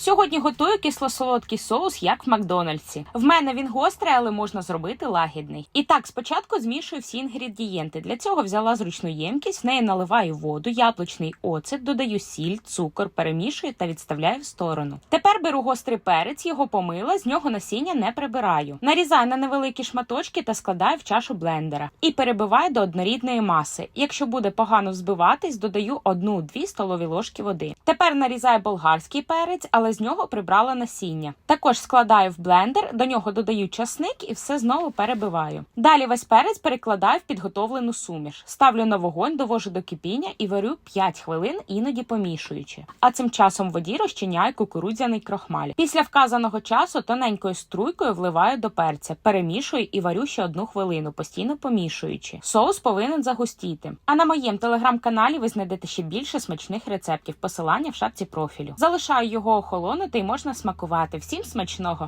Сьогодні готую кисло-солодкий соус, як в Макдональдсі. В мене він гострий, але можна зробити лагідний. І так, спочатку змішую всі інгредієнти. Для цього взяла зручну ємкість, в неї наливаю воду, яблучний оцет, додаю сіль, цукор, перемішую та відставляю в сторону. Тепер беру гострий перець, його помила, з нього насіння не прибираю. Нарізаю на невеликі шматочки та складаю в чашу блендера і перебиваю до однорідної маси. Якщо буде погано взбиватись, додаю 1-2 столові ложки води. Тепер нарізаю болгарський перець, але з нього прибрала насіння. Також складаю в блендер, до нього додаю часник і все знову перебиваю. Далі весь перець перекладаю в підготовлену суміш. Ставлю на вогонь, довожу до кипіння і варю 5 хвилин, іноді помішуючи. А цим часом в воді розчиняю кукурудзяний крохмаль. Після вказаного часу тоненькою струйкою вливаю до перця, перемішую і варю ще одну хвилину, постійно помішуючи. Соус повинен загустіти. А на моєму телеграм-каналі ви знайдете ще більше смачних рецептів. Посилання в шапці профілю. Залишаю його охолонути і можна смакувати. Всім смачного!